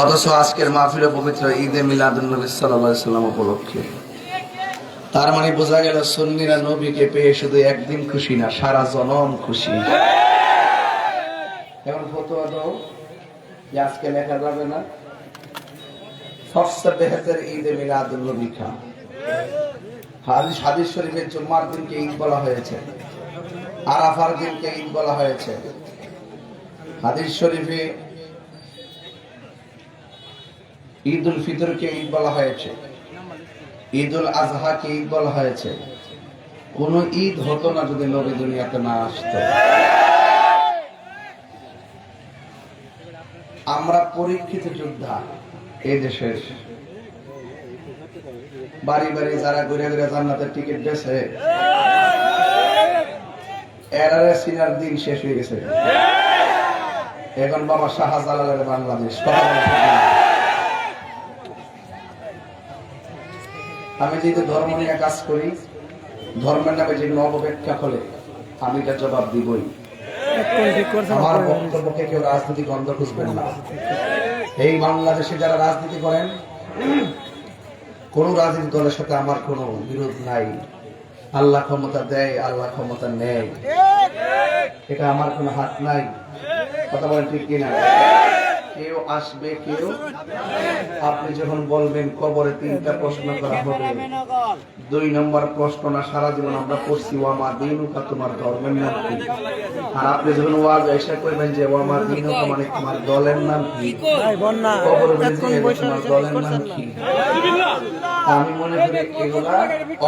অথচ আজকের মাহফিল পবিত্র ঈদে মিলাদুল নবী সাল্লাম উপলক্ষে। তার মানে বোঝা গেল সুন্নিরা নবীকে পেয়ে শুধু একদিন খুশি না, সারা জনম খুশি। এখন যে আজকে লেখা যাবে না বেহতের ঈদে মিলাদুল নবী হাদিস হাদিস শরীফের জুম্মার দিনকে ঈদ বলা হয়েছে, আরাফার দিনকে ঈদ বলা হয়েছে। হাদিস শরীফে ঈদ উল ফিতরকে ঈদ বলা হয়েছে। ঈদ উল আজহাকে ঈদ বলা হয়েছে। কোন ঈদ হতো না যদি নবী দুনিয়াতে না আসতো। আমরা পরীক্ষিত যোদ্ধা এই দেশের। বাড়ি বাড়ি যারা ঘুরে ঘুরে জান্নাতের টিকিট বেছে, এরারে সিনার দিন শেষ হয়ে গেছে। এখন বাবা শাহজালালের বাংলাদেশ। আমি যেহেতু ধর্ম নিয়ে কাজ করি, ধর্মের নামে যেগুলো অপব্যাখ্যা হলে আমি এটা জবাব দিবই। আমার বক্তব্যকে কেউ রাজনৈতিক গন্ধ খুঁজবেন না। এই বাংলাদেশে যারা রাজনীতি করেন, কোন রাজনীতি দলের সাথে আমার কোনো বিরোধ নাই। আল্লাহ ক্ষমতা দেয়, আল্লাহ ক্ষমতা নেয়। এটা আমার কোনো হাত নাই। কথা বলেন ঠিক কিনা? কেউ আসবে, কেউ? আপনি যখন বলবেন কবরে তিনটা প্রশ্ন করা হবে। দুই নম্বর প্রশ্ন না, সারা জীবন আমরা পড়ছি, ওয়ামা দিনুকা, তোমার ধর্মের নাম কি? আর আপনি যখন ওয়াজ এসে করবেন যে, ওয়ামা দিনুকা মানে তোমার দলের নাম কি? কবর তোমার দলের নাম কি? আমি মনে করি এগুলা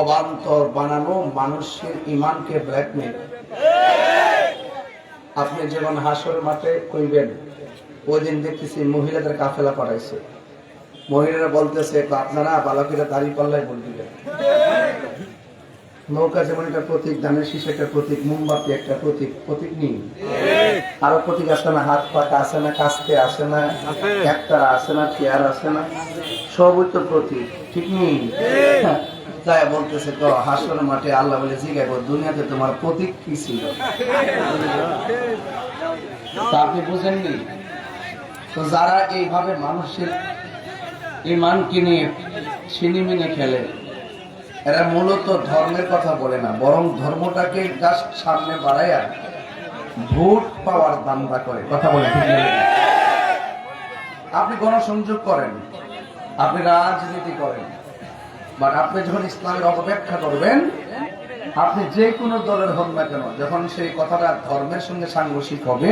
অবান্তর বানানো মানুষের ইমানকে ব্ল্যাকমেল আপনি যখন হাসর মাঠে কইবেন ওই দিন দেখতেছি মহিলাদের কাফেলা পাঠাইছে মহিলারা বলতেছে আপনারা বালকেরা দাড়ি পাল্লাই বল দিবেন। নৌকা যেমন একটা প্রতীক, ধানের শীষ একটা প্রতীক, মোমবাতি একটা প্রতীক প্রতীক নেই। আরও প্রতীক আসে না, হাত পাকা আসে না কাস্তে আসে না একতারা আসে না, চেয়ার আসে না সবই তো প্রতীক, ঠিক নেই? তাই বলতেছে, তো হাসর মাঠে আল্লাহ বলে জিগাইব দুনিয়াতে তোমার প্রতীক কি ছিল? তা আপনি বুঝেননি? তো যারা এইভাবে মানুষের ইমানকে নিয়ে ছিনিমিনে খেলে, এরা মূলত ধর্মের কথা বলে না, বরং ধর্মটাকে জাস্ট সামনে বাড়াইয়া ভোট পাওয়ার দান্দা করে। কথা বলে আপনি গণসংযোগ করেন, আপনি রাজনীতি করেন বাট আপনি যখন ইসলামের অপব্যাখ্যা করবেন, আপনি যে কোনো দলের হন না কেন, যখন সেই কথাটা ধর্মের সঙ্গে সাংঘর্ষিক হবে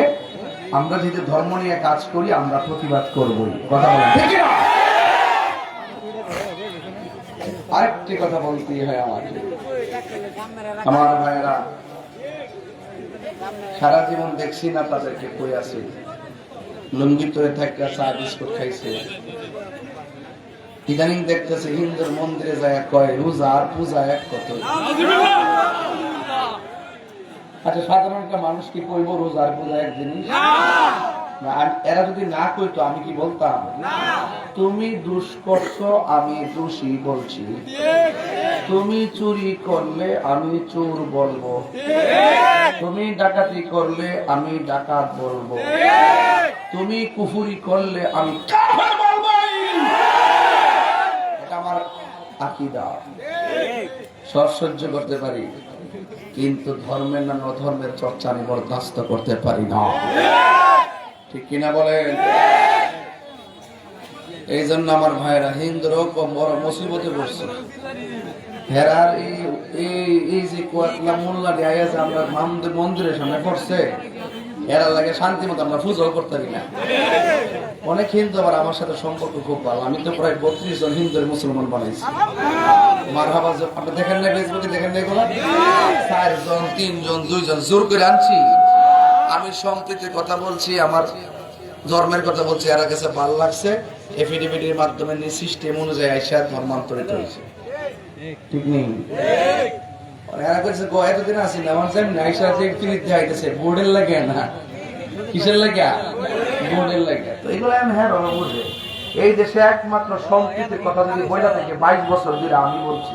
আমরা যদি ধর্ম নিয়ে কাজ করি আমরা প্রতিবাদ করবই। কথা বলেন। ঠিক না? আরেকটি কথা বলতে হয় আমাকে আমার ভাইয়েরা সারা জীবন দেখছি না তাদেরকে কই আছে। লুঙ্গি তোরে থাকে চা বিস্কুট খাইছে। ইদানিং দেখতেছে হিন্দুর মন্দিরে যায় কয় রোজা আর পূজা এক কত? আচ্ছা সাধারণ একটা মানুষ কি কইব রোজা আর পূজা এক জিনিস? এরা যদি না কইতো আমি কি বলতাম? তুমি দুষ করছ আমি দোষী বলছি। তুমি চুরি করলে আমি চোর বলব। তুমি ডাকাতি করলে আমি ডাকাত বলব। তুমি কুফুরি করলে আমি বলব। এটা আমার আকিদা। সহ্য করতে পারি। কিন্তু ধর্মের না অধর্মের চর্চা আমি বরদাস্ত করতে পারি না। ঠিক কিনা বলেন? এই জন্য আমার হিন্দুরাও কম বড় মুসিবতে বসছে হেরার এই যে কোয়াতলা মোল্লা দিয়ে আমরা মন্দিরের সামনে পড়ছে এরা লাগে শান্তি মতো আমরা পুজো করতে পারি না। অনেক হিন্দু আবার আমার সাথে সম্পর্ক খুব ভালো। আমি তো প্রায় বত্রিশ জন হিন্দুর মুসলমান বানাইছি। মার হাবা আপনি দেখেন না ফেসবুকে, দেখেন না এগুলো? চারজন তিনজন দুইজন জোর করে আনছি। আমি সম্প্রীতির কথা বলছি, আমার ধর্মের কথা বলছি, এরা কাছে ভালো লাগছে। এফিডেভিটের মাধ্যমে সিস্টেম অনুযায়ী আইসা ধর্মান্তরিত হয়েছে। ঠিক নেই? কইছে, গো আসি না, আমার যেমন আইসা যে ফিরিত আইতেছে বোর্ডের লাগে না? কিসের লাগে বোর্ডের লাগে তো এগুলো আমি হ্যাঁ বুঝে। এই দেশে একমাত্র সম্প্রীতির কথা যদি বইলা থেকে, বাইশ বছর ধরে আমি বলছি।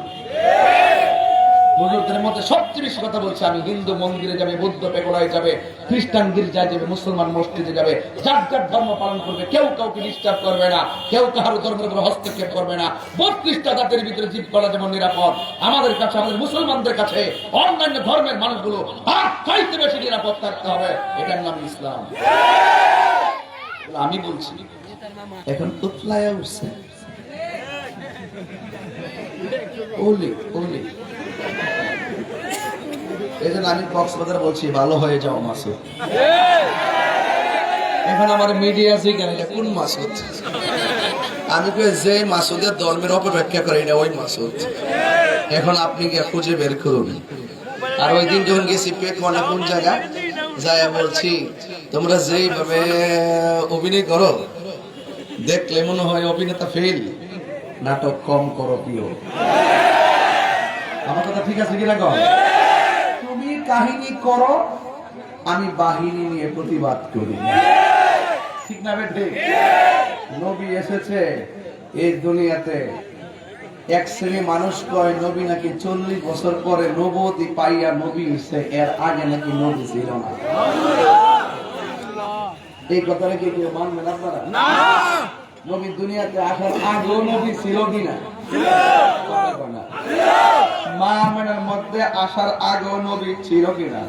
হুজুরদের মধ্যে সবচেয়ে বেশি কথা বলছে আমি। হিন্দু মন্দিরে যাবে, বৌদ্ধ পেগোড়ায় যাবে, খ্রিস্টান গির্জায় যাবে, মুসলমান মসজিদে যাবে, যার যার ধর্ম পালন করবে, কেউ কাউকে ডিস্টার্ব করবে না, কেউ কারও ধর্মের উপর হস্তক্ষেপ করবে না। বত্রিশটা জাতের ভিতরে জীব করা যেমন নিরাপদ, আমাদের কাছে, আমাদের মুসলমানদের কাছে অন্যান্য ধর্মের মানুষগুলো আর চাইতে বেশি নিরাপদ থাকতে হবে। এটার নাম ইসলাম। আমি বলছি, এখন উতলায় উঠছে। ওলি ওলি। এই জন্য আমি কক্সবাজার বলছি, ভালো হয়ে যাও মাসুদ। এখন আমার মিডিয়া জিজ্ঞাসা এটা কোন মাসুদ? আমি যে মাসুদের ধর্মের অপব্যাখ্যা করে এটা ওই মাসুদ। এখন আপনি গিয়ে খুঁজে বের করুন। আর ওই দিন যখন গেছি পেট মানে কোন জায়গা যায় বলছি, তোমরা যেইভাবে অভিনয় করো, দেখলে মনে হয় অভিনেতা ফেল নাটক কম করো প্রিয়। আমার কথা ঠিক আছে কিনা কম কাহিনী করো আমি বাহিনী নিয়ে প্রতিবাদ করি। ঠিক না বেঠে? নবী এসেছে এই দুনিয়াতে। এক শ্রেণি মানুষ কয় নবী নাকি চল্লিশ বছর পরে নবতী পাইয়া নবী হচ্ছে এর আগে নাকি নবী ছিল না। এই কথাটা কি কেউ মানবেন আপনারা? নবী দুনিয়াতে আসার আগেও নবী ছিল কিনা? না। মধ্যে আসার আগেও নবী ছিল কিনা?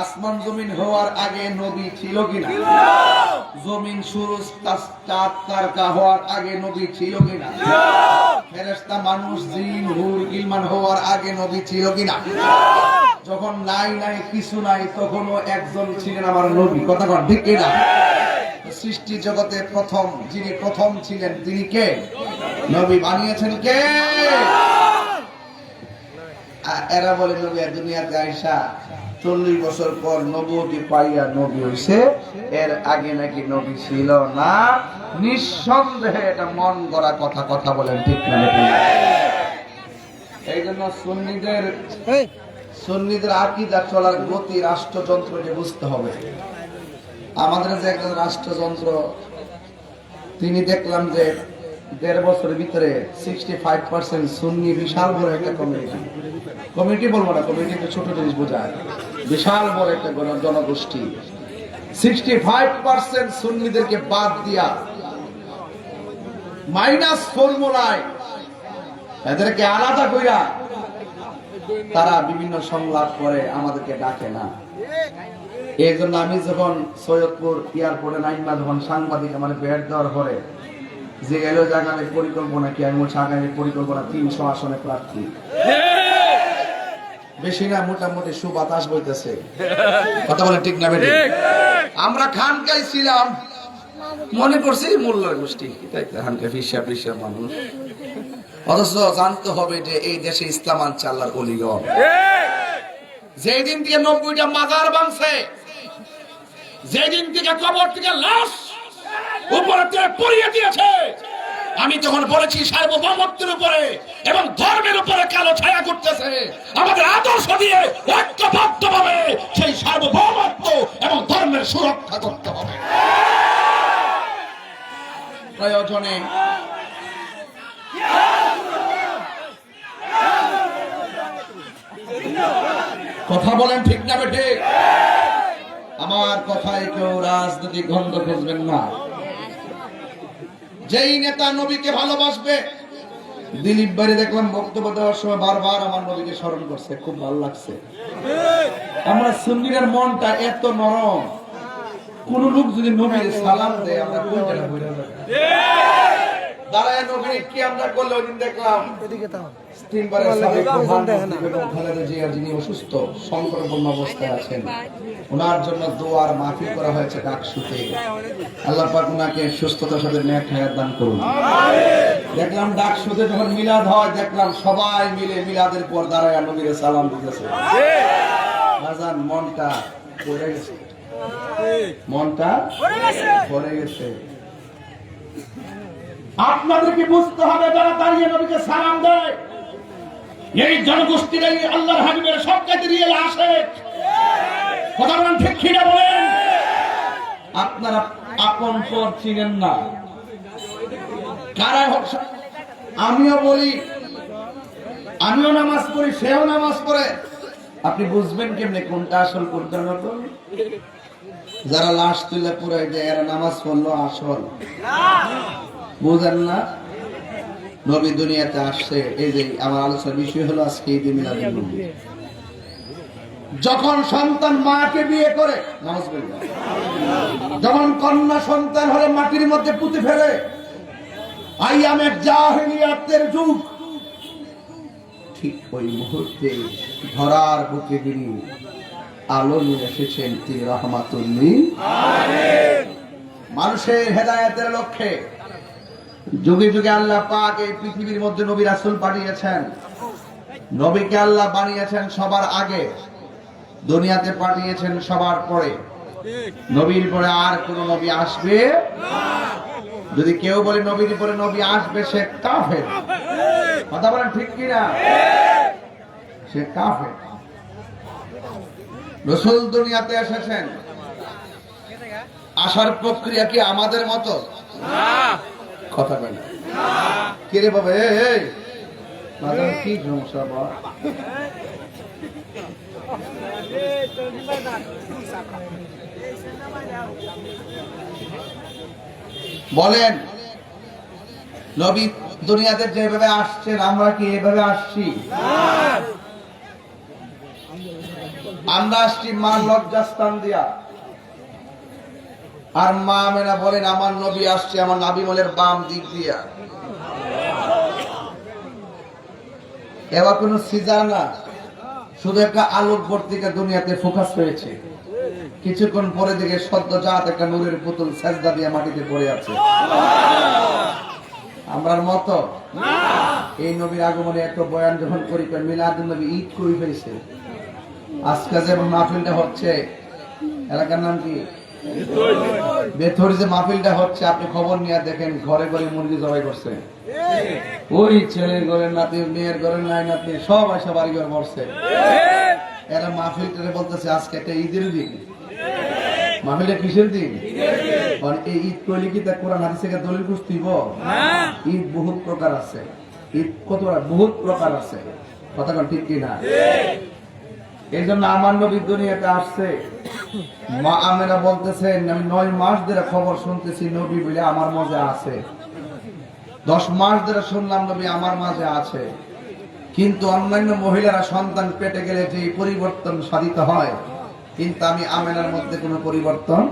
আসমান জমিন হওয়ার আগে নবী ছিল কিনা? জমিন সুরজ চাঁদ তারকা হওয়ার আগে নবী ছিল কিনা? ফেরেশতা মানুষ জিন, হুর গিলমান হওয়ার আগে নবী ছিল কিনা? যখন নাই নাই, কিছু নাই, তখনও একজন ছিলেন আমার নবী। কথা কন, ঠিক কিনা? সৃষ্টি জগতে প্রথম, যিনি প্রথম ছিলেন, তিনি কে? নবী বানিয়েছেন কে? এরা বলে নবী আর দুনিয়াতে আইসা চল্লিশ বছর পর নবী পাইয়া নবী হইছে। এর আগে নাকি নবী ছিল না। নিঃসন্দেহে এটা মন গড়া কথা কথা বলেন ঠিক না এই জন্য সুন্নিদের সুন্নিদের আকিদা চলার গতি রাষ্ট্রযন্ত্র যে বুঝতে হবে। আমাদের যে একজন রাষ্ট্রযন্ত্র তিনি দেখলাম যে দেড় বছরের ভিতরে সিক্সটি ফাইভ পার্সেন্ট সুন্নি বিশাল বড় একটা কমিটি কমিটি বলব না কমিটি তো ছোট জিনিস বোঝায়। বিশাল বড় একটা জনগোষ্ঠী। সিক্সটি ফাইভ পার্সেন্ট সুন্নিদেরকে বাদ দিয়া মাইনাস ফর্মুলায় এদেরকে আলাদা কইরা তারা বিভিন্ন সংলাপ করে আমাদেরকে ডাকে না। এই জন্য আমি যখন সৈয়দপুর এয়ারপোর্টে নাইমা যখন সাংবাদিক আমার বেড দেওয়ার পরে যে যে আগামী পরিকল্পনা কি? আমি বলছি আগামী পরিকল্পনা তিনশো আসনে প্রার্থী। বেশি না মোটামুটি সুবাতাস বইতেছে। কথা বলে ঠিক না বেটি আমরা খানকাই ছিলাম। মনে করছি মূল্য গোষ্ঠী। তো ফিসা ফিসা মানুষ। অথচ জানতে হবে যে এই দেশে ইসলাম আনছে আল্লাহর অলিগণ যেদিন থেকে নব্বইটা মাজার বাংছে যেদিন থেকে কবর থেকে লাশ পড়িয়ে দিয়েছে। আমি তখন বলেছি সার্বভৌমত্বের উপরে এবং ধর্মের উপরে কালো ছায়া করতেছে আমাদের আদর্শ দিয়ে ঐক্যবদ্ধ ভাবে সেই সার্বভৌমত্ব এবং ধর্মের সুরক্ষা করতে হবে। প্রয়োজনে কথা বলেন ঠিক না বেটে আমার কথায় কেউ রাজনৈতিক গন্ধ খুঁজবেন না। যেই নেতা নবীকে ভালোবাসবে। দিলীপ বাড়ি দেখলাম বক্তব্য দেওয়ার সময় বারবার আমার নবীকে স্মরণ করছে, খুব ভালো লাগছে। আমরা সুন্দরের মনটা এত নরম। কোন লোক যদি নবীর সালাম দেয়, আমরা কোন জায়গায় বইরা যাবে দাঁড়ায় নবী কি আমরা করলে দেখলাম? তিনবারের সাবেক প্রধানমন্ত্রী বেগম খালেদা জিয়া যিনি অসুস্থ সংকটপূর্ণ অবস্থায় আছেন ওনার জন্য দোয়ার মাফি করা হয়েছে ডাকসুতে। আল্লাহ পাক ওনাকে সুস্থতার সাথে ন্যাক হায়াত দান করুন। দেখলাম ডাকসুতে যখন মিলাদ হয় দেখলাম সবাই মিলে মিলাদের পর দাঁড়ায় নবীরে সালাম দিতেছে। বাজান মনটা পড়ে গেছে। মনটা পড়ে গেছে। আপনাদেরকে বুঝতে হবে যারা দাঁড়িয়ে নবীকে সালাম দেয়। এই জনগোষ্ঠীরাই আল্লাহর হাবিবের সবচাইতে রিয়েল আসে কথা বলেন ঠিক কিনা বলেন? আপনারা আপন পর চিনেন না। কারা আমিও বলি, আমিও নামাজ পড়ি, সেও নামাজ পড়ে। আপনি বুঝবেন কেমনে কোনটা আসল কোনটা নকল যারা লাশ তুলে পুরাই দেয়, এরা নামাজ পড়ল আসল। বুঝেন না? নবী দুনিয়াতে আসছে। এই যে আমার আলোচনার বিষয় হলো আজকে ঈদ মিলাদুন নবী। যখন সন্তান মাকে বিয়ে করে যখন কন্যা সন্তান হলে মাটির মধ্যে পুঁতে ফেলে আইয়ামের জাহিলিয়াতের যুগ। ঠিক ওই মুহূর্তে ধরার বুকে তিনি আলো নিয়ে এসেছেন তিনি রহমাতুল্লিল মানুষের হেদায়েতের লক্ষ্যে যুগে যুগে আল্লাহ পাক এই পৃথিবীর মধ্যে নবী রাসূল পাঠিয়েছেন নবীকে আল্লাহ বানিয়েছেন সবার আগে। দুনিয়াতে পাঠিয়েছেন সবার পরে। নবীর পরে আর কোন নবী আসবে? যদি কেউ বলে নবীর পরে নবী আসবে, সে কাফের। কথা বলেন ঠিক কিনা? সে কাফের। রসুল দুনিয়াতে এসেছেন। আসার প্রক্রিয়া কি আমাদের মতো? কথা বলে কে রে বাবা বাজারে কি সমস্যা বা বলেন, নবী দুনিয়াতে যেভাবে আসছেন আমরা কি এভাবে আসছি? আমরা আসছি মা লজ্জাস্থান দিয়া। আর মা মেনা বলেন, আমার নবী আসছে, আমার নাবিমলের বাম দিক দিয়া। এবার কোন সিজার না, শুধু একটা আলোক বর্তিকা দুনিয়াতে ফোকাস হয়েছে। কিছুক্ষণ পরে দিকে সদ্য জাত একটা নূরের পুতুল সেজদা দিয়ে মাটিতে পড়ে আছে। আমরার মতো? এই নবীর আগমনে একটা বয়ান যখন করি মিলাদ নবী, ঈদ করে ফেলছে। আজকে যে মাহফিলটা হচ্ছে, এলাকার নাম কি? বেথরি যে মাহফিলটা হচ্ছে, আপনি খবর নিয়ে দেখেন, ঘরে ঘরে মুরগি জবাই করছে। ওই ছেলের নাতি, মেয়ের নাই নাতি সবাই সবার ঘরে মরছে এরা বলতেছে, আজকে একটা ঈদের দিন। মাহফিলটা কিসের দিন? মানে এই ঈদ করলে কি তা কোরআন হাদিস থেকে দলিল বুঝতেইব ঈদ বহুত প্রকার আছে। ঈদ কত বহুত প্রকার আছে। কথা কোন ঠিক কি না এই জন্য আমার নবী দুনিয়াতে আসছে। মা আমেরা বলতেছেন, আমি নয় মাস ধরে খবর শুনতেছি নবী বলে আমার মজা আছে। দশ মাস ধরে শুনলাম নবী আমার মাঝে আছে। কিন্তু অন্যান্য মহিলারা সন্তান পেটে গেলে যে পরিবর্তন সাধিত হয়, কিন্তু আমি আমেনার মধ্যে কোনো পরিবর্তন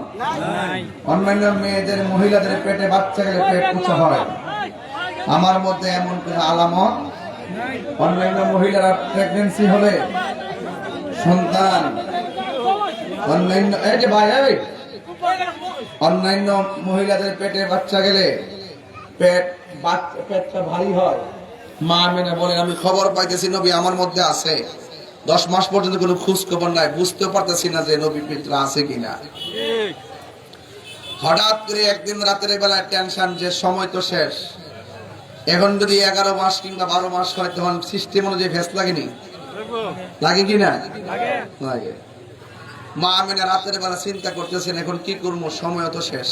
অন্যান্য মেয়েদের, মহিলাদের পেটে বাচ্চা গেলে পেট উঁচা হয়। আমার মধ্যে এমন কোন আলামত অন্যান্য মহিলারা প্রেগনেন্সি হলে সন্তান। অন্যান্য এই যে ভাই অন্যান্য মহিলাদের পেটে বাচ্চা গেলে পেট পেটটা ভারী হয়। মা মেনে বলেন, আমি খবর পাইতেছি, নবী আমার মধ্যে আছে। দশ মাস পর্যন্ত কোনো খোঁজ খবর নাই, বুঝতে পারতেছি না যে নবী পিত্র আছে কিনা। হঠাৎ করে একদিন রাতের বেলায় টেনশন যে সময় তো শেষ। এখন যদি এগারো মাস কিংবা বারো মাস হয়, তখন সিস্টেম অনুযায়ী ভেস লাগেনি। লাগে কি না লাগে। মা আমিনা রাতের বেলা চিন্তা করতেছেন, এখন কি করব? সময় তো শেষ।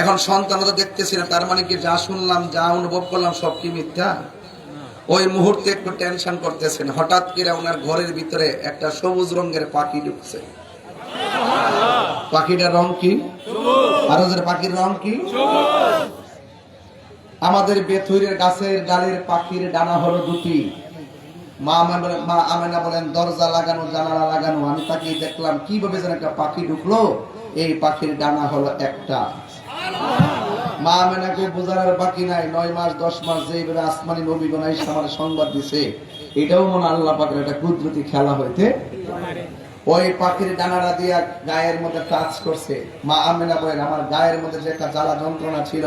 এখন সন্তান তো দেখতেছি না, তার মানে কি যা শুনলাম, যা অনুভব করলাম, সব কি মিথ্যা? ওই মুহূর্তে একটু টেনশন করতেছেন। হঠাৎ করে ওনার ঘরের ভিতরে একটা সবুজ রঙের পাখি ঢুকছে। পাখিটার রং কি? আর ওদের পাখির রং কি? আমাদের বেথুরের গাছের ডালের পাখির ডানা হলো দুটি। মা আমেনা বলেন, দরজা লাগানো, জানালা লাগানো। আমি তাকে দেখলাম, কীভাবে যেন একটা পাখি ঢুকলো। এই পাখির ডানা হলো একটা। মা আমেনাকে বোঝানোর বাকি নাই। নয় মাস, দশ মাস যেইভাবে আসমানি নবী আমার সংবাদ দিছে, এটাও মনে আল্লাহ পাকের একটা কুদরতি খেলা হইতে ওই পাখির ডানারা দিয়া গায়ের মধ্যে টাচ করছে। মা আমেনা বলেন, আমার গায়ের মধ্যে যে একটা জ্বালা যন্ত্রণা ছিল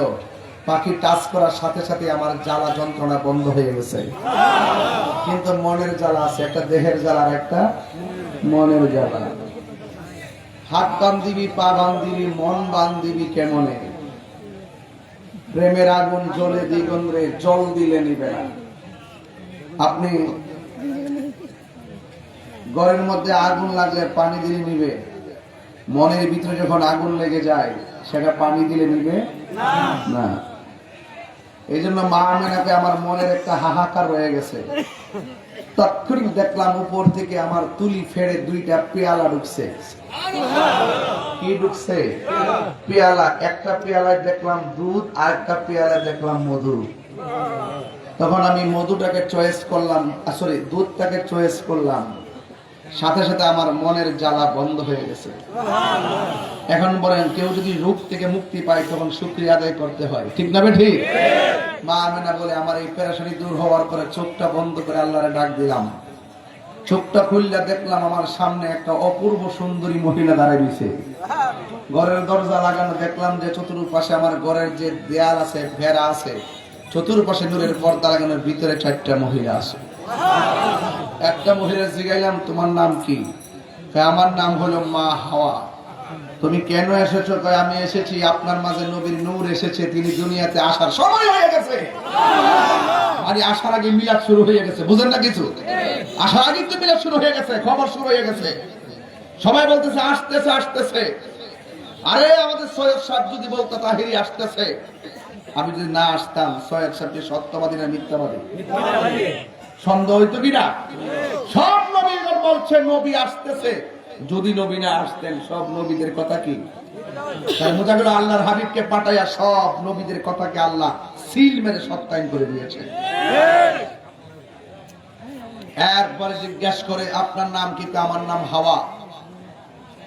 পাখি টাচ করার সাথে সাথে আমার জ্বালা যন্ত্রণা বন্ধ হয়ে গেছে। কিন্তু মনের জ্বালা আছে, একটা দেহের জ্বালা আর একটা মনের জ্বালা। হাত বান্ধিবি পা বান্ধিবি মন বান্ধিবি কেমনে? প্রেমের আগুন জ্বলে দিগন্দ্রে জল দিলে নিবে আপনি ঘরের মধ্যে আগুন লাগলে পানি দিলে নিবে। মনের ভিতরে যখন আগুন লেগে যায়, সেটা পানি দিলে নিবে? না। এই জন্য মা আমেনাকে আমার মনের একটা হাহাকার রয়ে গেছে। তৎক্ষণিক দেখলাম উপর থেকে আমার তুলি ফেড়ে দুইটা পেয়ালা ঢুকছে। কি ঢুকছে? পেয়ালা। একটা পেয়ালায় দেখলাম দুধ আর একটা পেয়ালায় দেখলাম মধু। তখন আমি মধুটাকে চয়েস করলাম সরি দুধটাকে চয়েস করলাম। সাথে সাথে আমার মনের জ্বালা বন্ধ হয়ে গেছে। এখন বলেন, কেউ যদি রূপ থেকে মুক্তি পায়, তখন শুক্রিয়া আদায় করতে হয়। ঠিক না ঠিক? মা আমেনা বলে, আমার এই পেরাশানি দূর হওয়ার পরে চোখটা বন্ধ করে আল্লাহরে ডাক দিলাম। চোখটা খুললে দেখলাম আমার সামনে একটা অপূর্ব সুন্দরী মহিলা দাঁড়িয়ে দিছে ঘরের দরজা লাগানো দেখলাম যে চতুর্পাশে আমার ঘরের যে দেয়াল আছে, ভেড়া আছে, চতুর্পাশে নূরের পর্দা লাগানোর ভিতরে চারটা মহিলা আছে। একটা মহিলা জিগাইলাম, তোমার নাম কি? আমার নাম হলো মা হাওয়া। তুমি কেন এসেছ? আমি এসেছি, আপনার মাঝে নবীর নূর এসেছে, তিনি দুনিয়াতে আসার সময় হয়ে গেছে। মানে আসার আগে মিলাদ শুরু হয়ে গেছে, বুঝেন না কিছু? আসার আগে তো মিলাদ শুরু হয়ে গেছে, খবর শুরু হয়ে গেছে। সবাই বলতেছে, আসতেছে আসতেছে। আরে, আমাদের সৈয়দ সাহেব যদি বলতো তাহিরি আসতেছে। আমি যদি না আসতাম, সৈয়দ সাহেবটি সত্যবাদী না মিথ্যাবাদী? সন্দেহ হইতো কিনা? সব নবীগণ বলছে নবী আসতেছে। যদি নবী না আসতেন, সব নবীদের কথা কি? আল্লাহর হাবিবকে পাঠাইয়া সব নবীদের কথাকে আল্লাহ সিল মেরে সত্যায়ন করে দিয়েছে জিজ্ঞাসা করে, আপনার নাম আমার নাম হাওয়া।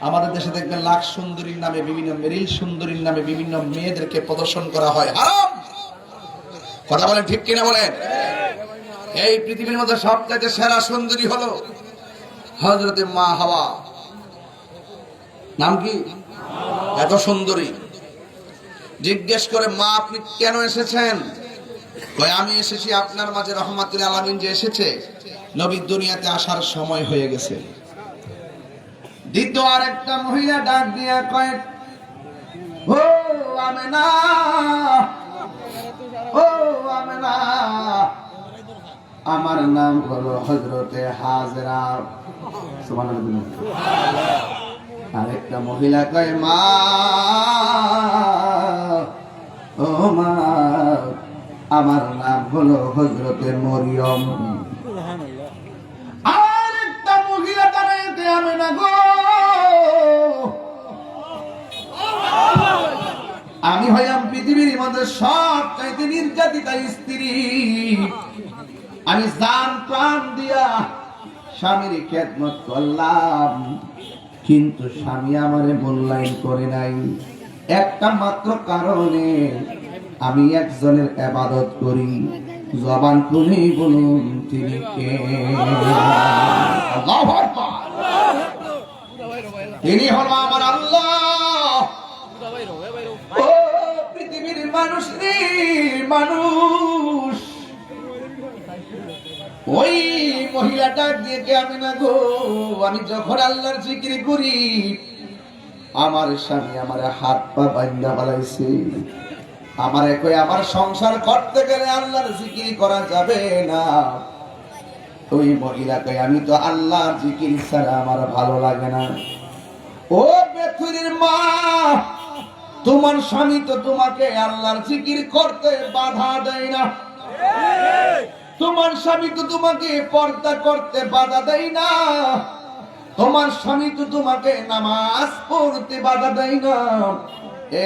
আমাদের দেশে দেখবেন লাখ সুন্দরীর নামে বিভিন্ন, মেরিল সুন্দরীর নামে বিভিন্ন মেয়েদেরকে প্রদর্শন করা হয়। কথা বলেন ঠিক কিনা বলেন? এই পৃথিবীর মধ্যে সবচাইতে সেরা সুন্দরী হলো হজরতে মা হাওয়া। নাম কি? এত সুন্দরী। জিজ্ঞেস করে, মা, আপনি কেন এসেছেন? আমি এসেছি আপনার মাঝে রহমাতুল আলামিন যে এসেছে নবীর দুনিয়াতে আসার সময় হয়ে গেছে। দ্বিতীয় আর একটা মহিলা ডাক দিয়া কয়েক ও আমেনা ও আমেনা আমার নাম হলো হজরতে হাজরা। আরেকটা মহিলা কয়, মা, ও মা, আমার নাম হলো হজরতে মরিয়ম। আরেকটা মহিলা দাঁড়াইতে আমি না গো। আমি হইলাম পৃথিবীর মধ্যে সব চাইতে নির্যাতিতা স্ত্রী। আমি জান প্রাণ দিয়া স্বামীর খেদমত করলাম, কিন্তু স্বামী আমারে মূল্যায়ন করে নাই। একটা মাত্র কারণে আমি একজনের আবাদত করি। জবান খুলেই বলুন, তিনি কে? তিনি হলো আমার আল্লাহ। পৃথিবীর মানুষ রে মানুষ। ওই মহিলাটা দিয়ে আমি না গো। আমি যখন আল্লাহর জিকির করি, আমার স্বামী আমার হাত পা বান্ধা বালাইছে আমার কই আমার সংসার করতে গেলে আল্লাহর জিকির করা যাবে না। ওই মহিলাকে আমি তো আল্লাহর জিকির ছাড়া আমার ভালো লাগে না। ও বেথুরির মা, তোমার স্বামী তো তোমাকে আল্লাহর জিকির করতে বাধা দেয় না। তোমার স্বামী তো তোমাকে পর্দা করতে বাধা দেয় না। তোমার স্বামী তো তোমাকে নামাজ পড়তে বাধা দেয় না।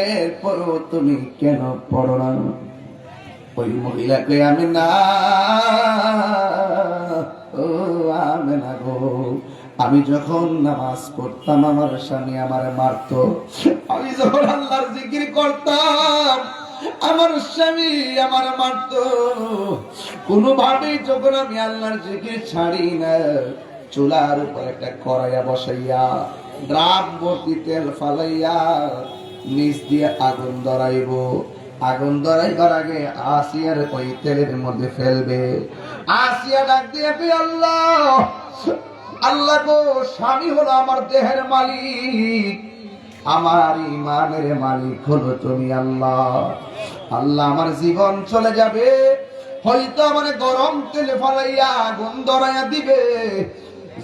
এরপরও তুমি কেন পড়ো না? ওই মহিলাকে আমি না, ও আমি না গো। আমি যখন নামাজ পড়তাম, আমার স্বামী আমার মারত। আমি যখন আল্লাহর জিকির করতাম আমার স্বামী, আমার মারত কোনোভাবেই যখন আমি আল্লাহর জিকির ছাড়ি না। চুলার উপর একটা কড়াইয়া বসাইয়া ড্রাম ভর্তি তেল ফালাইয়া নিচ দিয়ে আগুন ধরাইব। আগুন ধরাইবার আগে আসিয়ার ওই তেলের মধ্যে ফেলবে। আসিয়া ডাক দিয়ে, "হে আল্লাহ আল্লাহ গো, স্বামী হলো আমার দেহের মালিক। আমার ইমানের মালিক হলো তুমি আল্লাহ। আল্লাহ আমার জীবন চলে যাবে। হয়তো আমার গরম তেলে ফালাইয়া আগুন ধরাইয়া দিবে।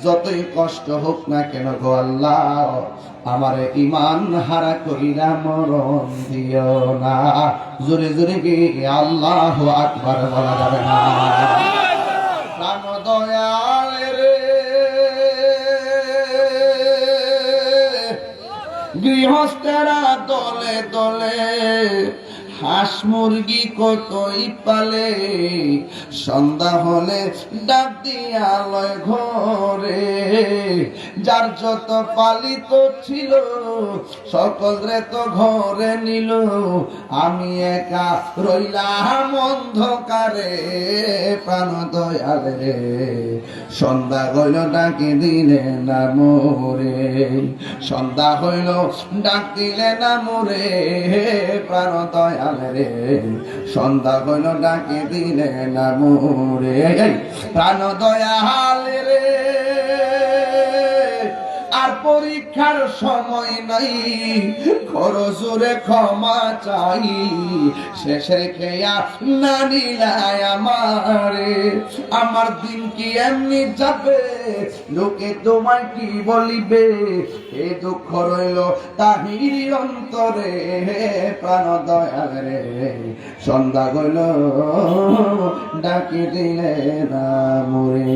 যতই কষ্ট হোক না কেন গো আল্লাহ, আমার ইমান হারা কইরা মরণ দিও না। জোরে জোরে কি আল্লাহ আকবার বলা যাবে না। দয়াল রে গৃহস্থেরা দলে দলে হাঁস মুরগি কতই পালে? সন্ধ্যা হলে ডাক দিয়ালয় ঘরে। যার যত পালিত ছিল, সকল রে তো ঘরে নিল। আমি একা রইলাম অন্ধকারে প্রাণ দয়ালে সন্ধ্যা হইল ডাকে দিলে না মোরে। সন্ধ্যা হইল ডাক দিলে না মোরে। প্রাণ দয়ালে রে সন্ধ্যা হইল ডাকে দিলে না মোরে প্রাণ দয়ালে পরীক্ষার সময় নাই। খরচুরে ক্ষমা চাই। শেষে খেয়া না নিলায় আমারে। আমার দিন কি এমনি যাবে? লোকে তোমায় কি বলিবে? এ দুঃখ রইল তাহির অন্তরে। প্রাণ দয়াল রে। সন্ধ্যা গইল, ডাকি দিলে না মোরে।